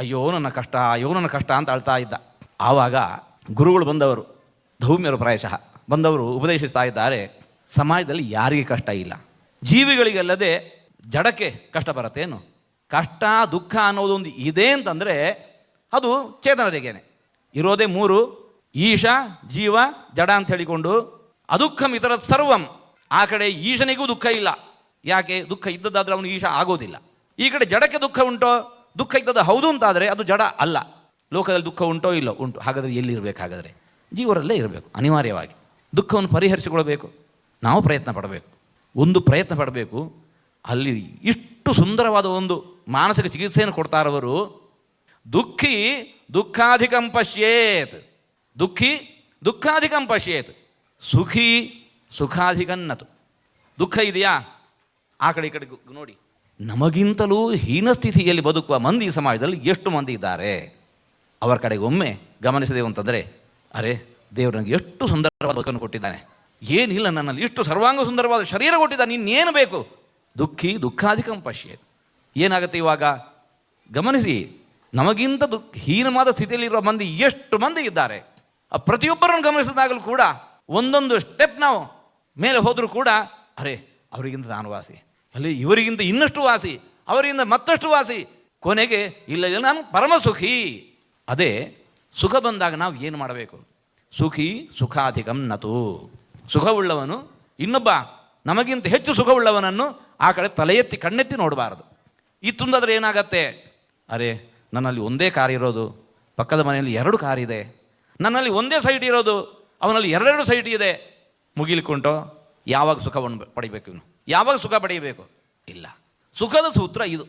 ಅಯ್ಯೋ ನನ್ನ ಕಷ್ಟ, ಅಯ್ಯೋ ನನ್ನ ಕಷ್ಟ ಅಂತ ಅಳ್ತಾ ಇದ್ದ. ಆವಾಗ ಗುರುಗಳು ಬಂದವರು, ಧೌಮ್ಯರು ಪ್ರಾಯಶಃ ಬಂದವರು ಉಪದೇಶಿಸ್ತಾ ಇದ್ದಾರೆ, ಸಮಾಜದಲ್ಲಿ ಯಾರಿಗೆ ಕಷ್ಟ ಇಲ್ಲ. ಜೀವಿಗಳಿಗಲ್ಲದೆ ಜಡಕ್ಕೆ ಕಷ್ಟ ಬರತ್ತೇನು ಕಷ್ಟ, ದುಃಖ ಅನ್ನೋದೊಂದು ಇದೆ ಅಂತಂದರೆ ಅದು ಚೇತನರಿಗೇನೆ ಇರೋದೇ ಮೂರು, ಈಶ, ಜೀವ, ಜಡ ಅಂತ ಹೇಳಿಕೊಂಡು ಅದುಃಖಂ ಇತರ ಸರ್ವಂ. ಆ ಕಡೆ ಈಶನಿಗೂ ದುಃಖ ಇಲ್ಲ. ಯಾಕೆ? ದುಃಖ ಇದ್ದದ್ದಾದ್ರೆ ಅವನು ಈಶ ಆಗೋದಿಲ್ಲ. ಈ ಕಡೆ ಜಡಕ್ಕೆ ದುಃಖ ಉಂಟೋ? ದುಃಖ ಇದ್ದದ್ದು ಹೌದು ಅಂತಾದರೆ ಅದು ಜಡ ಅಲ್ಲ. ಲೋಕದಲ್ಲಿ ದುಃಖ ಉಂಟೋ ಇಲ್ಲೋ ಉಂಟು. ಹಾಗಾದರೆ ಎಲ್ಲಿ ಇರಬೇಕು ಹಾಗಾದರೆ ಜೀವರಲ್ಲೇ ಇರಬೇಕು, ಅನಿವಾರ್ಯವಾಗಿ. ದುಃಖವನ್ನು ಪರಿಹರಿಸಿಕೊಳ್ಬೇಕು ನಾವು ಪ್ರಯತ್ನ ಪಡಬೇಕು. ಒಂದು ಪ್ರಯತ್ನ ಪಡಬೇಕು, ಅಲ್ಲಿ ಇಷ್ಟು ಸುಂದರವಾದ ಒಂದು ಮಾನಸಿಕ ಚಿಕಿತ್ಸೆಯನ್ನು ಕೊಡ್ತಾರವರು, ದುಃಖಿ ದುಃಖಾಧಿಕಂ ಪಶ್ಯೇತ್. ದುಃಖಿ ದುಃಖಾಧಿಕಂ ಪಶ್ಯೇತ್. ಸುಖಿ ಸುಖಾಧಿಕನ್ನತು. ದುಃಖ ಇದೆಯಾ? ಆ ಕಡೆ ಈ ಕಡೆ ನೋಡಿ. ನಮಗಿಂತಲೂ ಹೀನ ಸ್ಥಿತಿಯಲ್ಲಿ ಬದುಕುವ ಮಂದಿ ಸಮಾಜದಲ್ಲಿ ಎಷ್ಟು ಮಂದಿ ಇದ್ದಾರೆ? ಅವರ ಕಡೆಗೆ ಒಮ್ಮೆ ಗಮನಿಸಿದೆವು ಅಂತಂದರೆ, ಅರೆ, ದೇವರು ನನಗೆ ಎಷ್ಟು ಸುಂದರವಾದ ಬದುಕನ್ನು ಕೊಟ್ಟಿದ್ದಾನೆ. ಏನಿಲ್ಲ ನನ್ನಲ್ಲಿ, ಇಷ್ಟು ಸರ್ವಾಂಗ ಸುಂದರವಾದ ಶರೀರ ಕೊಟ್ಟಿದ್ದಾನೆ, ಇನ್ನೇನು ಬೇಕು? ದುಃಖಿ ದುಃಖಾಧಿಕಂ ಪಶ್ಯೆ ಏನಾಗುತ್ತೆ ಇವಾಗ? ಗಮನಿಸಿ, ನಮಗಿಂತ ದುಃಖ, ಹೀನವಾದ ಸ್ಥಿತಿಯಲ್ಲಿರುವ ಮಂದಿ ಎಷ್ಟು ಮಂದಿ ಇದ್ದಾರೆ? ಆ ಪ್ರತಿಯೊಬ್ಬರನ್ನು ಗಮನಿಸಿದಾಗಲೂ ಕೂಡ ಒಂದೊಂದು ಸ್ಟೆಪ್ ನಾವು ಮೇಲೆ ಹೋದರೂ ಕೂಡ, ಅರೆ, ಅವರಿಗಿಂತ ನಾನು ವಾಸಿ. ಅಲ್ಲಿ ಇವರಿಗಿಂತ ಇನ್ನಷ್ಟು ವಾಸಿ, ಅವರಿಗಿಂತ ಮತ್ತಷ್ಟು ವಾಸಿ. ಕೊನೆಗೆ, ಇಲ್ಲ ಇಲ್ಲ, ನಾನು ಪರಮ ಸುಖಿ ಅದೇ, ಸುಖ ಬಂದಾಗ ನಾವು ಏನು ಮಾಡಬೇಕು? ಸುಖಿ ಸುಖಾಧಿಕಂ ನತು. ಸುಖವುಳ್ಳವನು ಇನ್ನೊಬ್ಬ, ನಮಗಿಂತ ಹೆಚ್ಚು ಸುಖವುಳ್ಳವನನ್ನು ಆ ಕಡೆ ತಲೆ ಎತ್ತಿ ಕಣ್ಣೆತ್ತಿ ನೋಡಬಾರದು. ಈ ತುಂಬಾದರೆ ಏನಾಗತ್ತೆ? ಅರೆ, ನನ್ನಲ್ಲಿ ಒಂದೇ ಕಾರ್ ಇರೋದು, ಪಕ್ಕದ ಮನೆಯಲ್ಲಿ ಎರಡು ಕಾರ್ ಇದೆ. ನನ್ನಲ್ಲಿ ಒಂದೇ ಸೈಡ್ ಇರೋದು, ಅವನಲ್ಲಿ ಎರಡೆರಡು ಸೈಡ್ ಇದೆ. ಮುಗಿಲಿಕ್ಕುಂಟೋ, ಯಾವಾಗ ಸುಖವನ್ನು ಪಡಿಬೇಕು ಇವನು? ಯಾವಾಗ ಸುಖ ಪಡೆಯಬೇಕು? ಇಲ್ಲ. ಸುಖದ ಸೂತ್ರ ಇದು.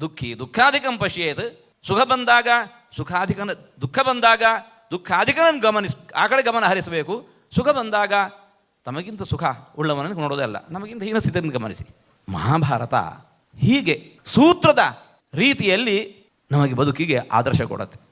ದುಃಖಿ, ದುಃಖಾಧಿಕಂ ಪಶ್ಯೇತ್. ಸುಖ ಬಂದಾಗ ಸುಖಾಧಿಕನ, ದುಃಖ ಬಂದಾಗ ದುಃಖಾಧಿಕನನ್ನು ಗಮನಿಸ್, ಆ ಕಡೆ ಗಮನ ಹರಿಸಬೇಕು. ಸುಖ ಬಂದಾಗ ತಮಗಿಂತ ಸುಖ ಉಳ್ಳವನನ್ನು ನೋಡೋದಲ್ಲ ನಮಗಿಂತ ಹೀನ ಸ್ಥಿತಿಯನ್ನು ಗಮನಿಸಿ. ಮಹಾಭಾರತ ಹೀಗೆ ಸೂತ್ರದ ರೀತಿಯಲ್ಲಿ ನಮಗೆ ಬದುಕಿಗೆ ಆದರ್ಶ ಕೊಡುತ್ತೆ.